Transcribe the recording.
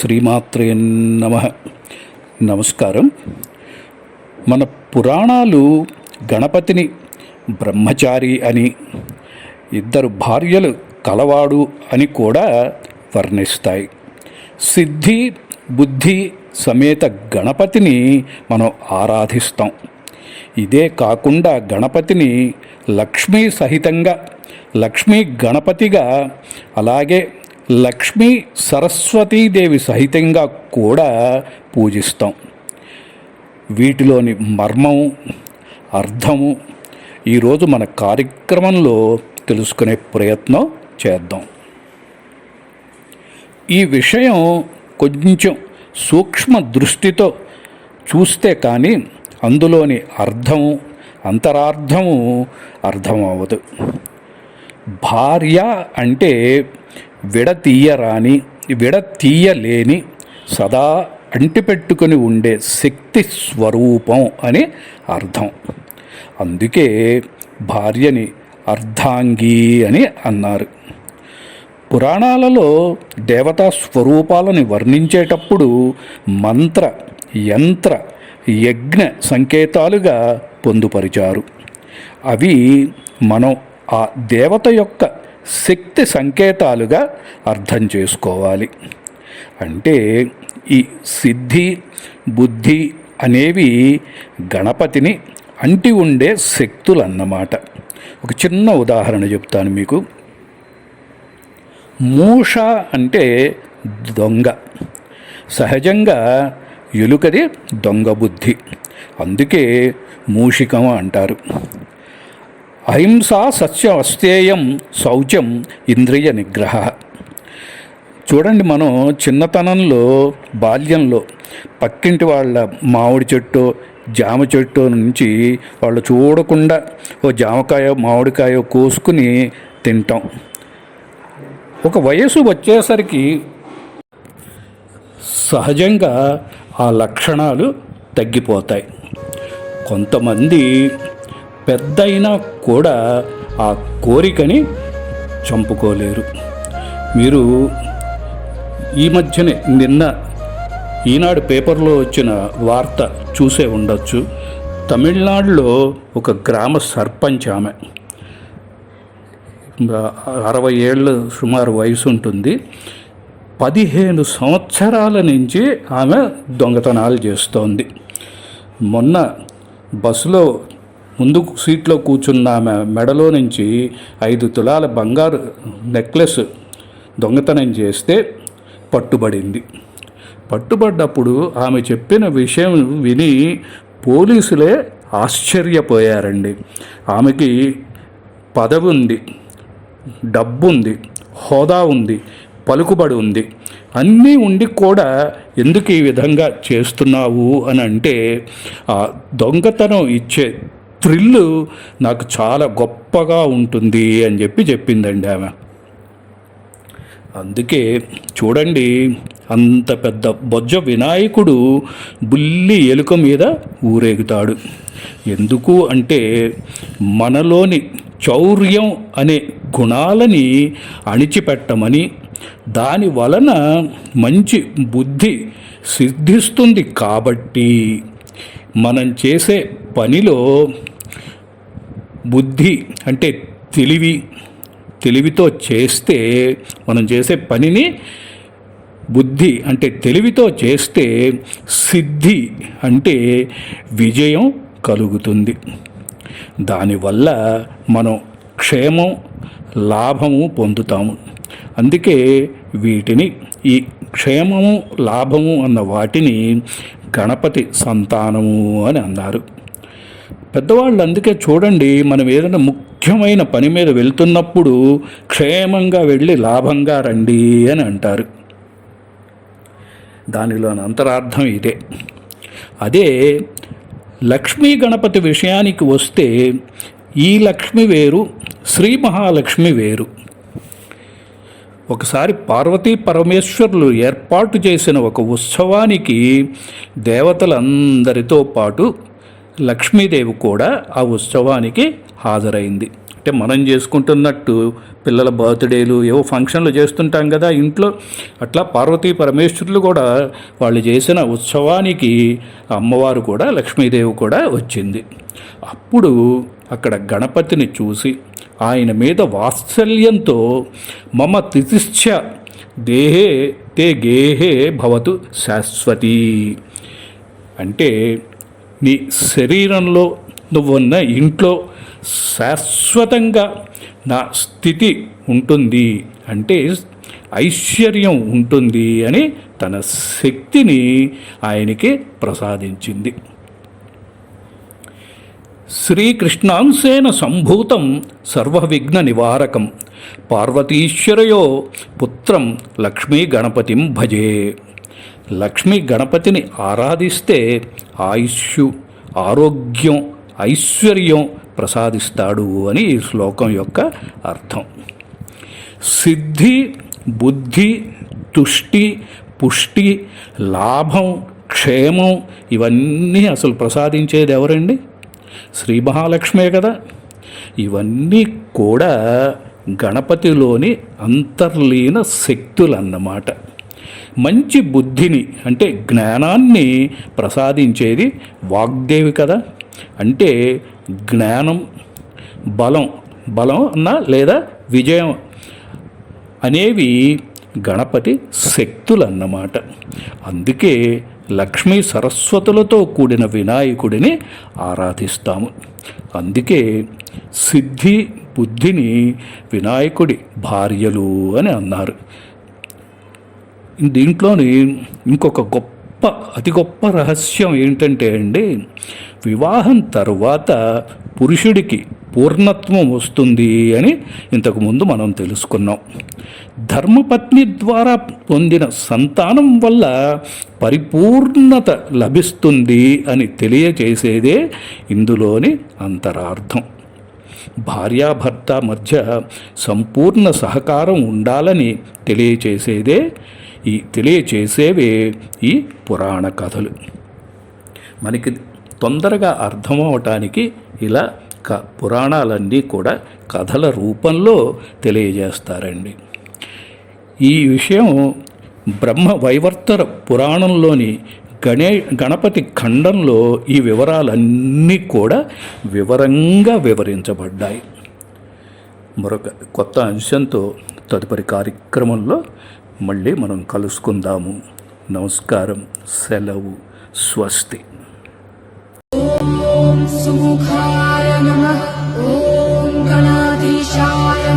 శ్రీమాత్రే నమ. నమస్కారం. మన పురాణాలు గణపతిని బ్రహ్మచారి అని ఇద్దరు భార్యలు కలవాడు అని కూడా వర్ణిస్తాయి. సిద్ధి బుద్ధి సమేత గణపతిని మనం ఆరాధిస్తాం. ఇదే కాకుండా గణపతిని లక్ష్మీ సహితంగా లక్ష్మీ గణపతిగా అలాగే లక్ష్మీ సరస్వతీదేవి సహితంగా కూడా పూజిస్తాం. వీటిలోని మర్మము అర్థము ఈరోజు మన కార్యక్రమంలో తెలుసుకునే ప్రయత్నం చేద్దాం. ఈ విషయం కొంచెం సూక్ష్మ దృష్టితో చూస్తే కానీ అందులోని అర్థము అంతరార్థము అర్థమవ్వదు. భార్య అంటే విడతీయరాని విడతీయలేని సదా అంటిపెట్టుకుని ఉండే శక్తి స్వరూపం అని అర్థం. అందుకే భార్యని అర్ధాంగి అని అన్నారు. పురాణాలలో దేవతా స్వరూపాలను వర్ణించేటప్పుడు మంత్ర యంత్ర యజ్ఞ సంకేతాలుగా పొందుపరిచారు. అవి మనం ఆ దేవత యొక్క శక్తి సంకేతాలుగా అర్థం చేసుకోవాలి. అంటే ఈ సిద్ధి బుద్ధి అనేవి గణపతిని అంటి ఉండే శక్తులు అన్నమాట ఒక చిన్న ఉదాహరణ చెప్తాను మీకు. మూష అంటే దొంగ. సహజంగా ఎలుకది దొంగ బుద్ధి. అందుకే మూషికం అంటారు. అహింస సత్యం అస్తేయం శౌచం ఇంద్రియ నిగ్రహ. చూడండి మనం చిన్నతనంలో బాల్యంలో పక్కింటి వాళ్ళ మామిడి చెట్టు జామ చెట్టు నుంచి వాళ్ళు చూడకుండా ఓ జామకాయ మామిడికాయ కోసుకుని తింటాం. ఒక వయసు వచ్చేసరికి సహజంగా ఆ లక్షణాలు తగ్గిపోతాయి. కొంతమంది పెద్దయినా కూడా ఆ కోరికని చంపుకోలేరు. మీరు ఈ మధ్యనే నిన్న ఈనాడు పేపర్లో వచ్చిన వార్త చూసే ఉండొచ్చు. తమిళనాడులో ఒక గ్రామ సర్పంచ్ ఆమె. అరవై ఏళ్ళు సుమారు వయసు ఉంటుంది. పదిహేను సంవత్సరాల నుంచి ఆమె దొంగతనాలు చేస్తోంది. మొన్న బస్సులో ముందు సీట్లో కూర్చున్న ఆమె మెడలో నుంచి ఐదు తులాల బంగారు నెక్లెస్ దొంగతనం చేస్తే పట్టుబడింది. పట్టుబడ్డప్పుడు ఆమె చెప్పిన విషయం విని పోలీసులే ఆశ్చర్యపోయారండి. ఆమెకి పదవి ఉంది డబ్బు ఉంది హోదా ఉంది పలుకుబడి ఉంది. అన్నీ ఉండి కూడా ఎందుకు ఈ విధంగా చేస్తున్నావు అని అంటే ఆ దొంగతనం ఇచ్చే థ్రిల్లు నాకు చాలా గొప్పగా ఉంటుంది అని చెప్పి చెప్పిందండి ఆమె. అందుకే చూడండి అంత పెద్ద బొజ్జ వినాయకుడు బుల్లి ఎలుక మీద ఊరేగుతాడు. ఎందుకు అంటే మనలోని చౌర్యం అనే గుణాలని అణిచిపెట్టమని దాని వలన మంచి బుద్ధి సిద్ధిస్తుంది కాబట్టి మనం చేసే పనిలో బుద్ధి అంటే తెలివి తెలివితో చేస్తే మనం చేసే పనిని బుద్ధి అంటే తెలివితో చేస్తే సిద్ధి అంటే విజయం కలుగుతుంది. దానివల్ల మనం క్షేమం లాభము పొందుతాము. అందుకే వీటిని ఈ క్షేమము లాభము అన్న వాటిని గణపతి సంతానము అని అన్నారు. పెద్దవాళ్ళు అందుకే చూడండి మనం ఏదైనా ముఖ్యమైన పని మీద వెళ్తున్నప్పుడు క్షేమంగా వెళ్ళి లాభంగా రండి అని అంటారు. దానిలోని అంతరార్థం ఇదే. అదే లక్ష్మీ గణపతి విషయానికి వస్తే ఈ లక్ష్మి వేరు శ్రీ మహాలక్ష్మి వేరు. ఒకసారి పార్వతీ పరమేశ్వరులు ఏర్పాటు చేసిన ఒక ఉత్సవానికి దేవతలందరితో పాటు లక్ష్మీదేవి కూడా ఆ ఉత్సవానికి హాజరైంది. అంటే మనం చేసుకుంటున్నట్టు పిల్లల బర్త్డేలు ఏవో ఫంక్షన్లు చేస్తుంటాం కదా ఇంట్లో. అట్లా పార్వతీ పరమేశ్వరులు కూడా వాళ్ళు చేసిన ఉత్సవానికి అమ్మవారు కూడా లక్ష్మీదేవి కూడా వచ్చింది. అప్పుడు అక్కడ గణపతిని చూసి ఆయన మీద వాత్సల్యంతో మమ తితిశ్చ దేహే తే గేహే భవతు శాశ్వతి. అంటే నీ శరీరంలో నువ్వున్న ఇంట్లో శాశ్వతంగా నా స్థితి ఉంటుంది అంటే ఐశ్వర్యం ఉంటుంది అని తన శక్తిని ఆయనకి ప్రసాదించింది. శ్రీకృష్ణాంశేన సంభూతం సర్వవిఘ్న నివారకం పార్వతీశ్వరయో పుత్రం లక్ష్మీ గణపతిం భజే. లక్ష్మీ గణపతిని ఆరాధిస్తే ఆయుష్ ఆరోగ్యం ఐశ్వర్యం ప్రసాదిస్తాడు అని ఈ శ్లోకం యొక్క అర్థం. సిద్ధి బుద్ధి తుష్టి పుష్టి లాభం క్షేమం ఇవన్నీ అసలు ప్రసాదించేది ఎవరండి? శ్రీ మహాలక్ష్మే కదా. ఇవన్నీ కూడా గణపతిలోని అంతర్లీన శక్తులన్నమాట. మంచి బుద్ధిని అంటే జ్ఞానాన్ని ప్రసాదించేది వాగ్దేవి కదా. అంటే జ్ఞానం బలం బలం అన్నా లేదా విజయం అనేవి గణపతి శక్తులన్నమాట. అందుకే లక్ష్మీ సరస్వతులతో కూడిన వినాయకుడిని ఆరాధిస్తాము. అందుకే సిద్ధి బుద్ధిని వినాయకుడి భార్యలు అని అన్నారు. దీంట్లోని ఇంకొక గొప్ప అతి గొప్ప రహస్యం ఏంటంటే అండి వివాహం తర్వాత పురుషుడికి పూర్ణత్వం వస్తుంది అని ఇంతకుముందు మనం తెలుసుకున్నాం. ధర్మపత్ని ద్వారా పొందిన సంతానం వల్ల పరిపూర్ణత లభిస్తుంది అని తెలియచేసేదే ఇందులోని అంతరార్థం. భార్యాభర్త మధ్య సంపూర్ణ సహకారం ఉండాలని తెలియచేసేదే ఈ తెలియచేసేవే ఈ పురాణ కథలు. మనకి తొందరగా అర్థమవటానికి ఇలా క పురాణాలన్నీ కూడా కథల రూపంలో తెలియజేస్తారండి. ఈ విషయం బ్రహ్మ వైవర్తర పురాణంలోని గణే గణపతి ఖండంలో ఈ వివరాలన్నీ కూడా వివరంగా వివరించబడ్డాయి. మరొక కొత్త అంశంతో తదుపరి కార్యక్రమంలో మళ్ళీ మనం కలుసుకుందాము. నమస్కారం. సెలవు. స్వస్తి. సుముఖాయ నమ. ఓం గణాధీశాయ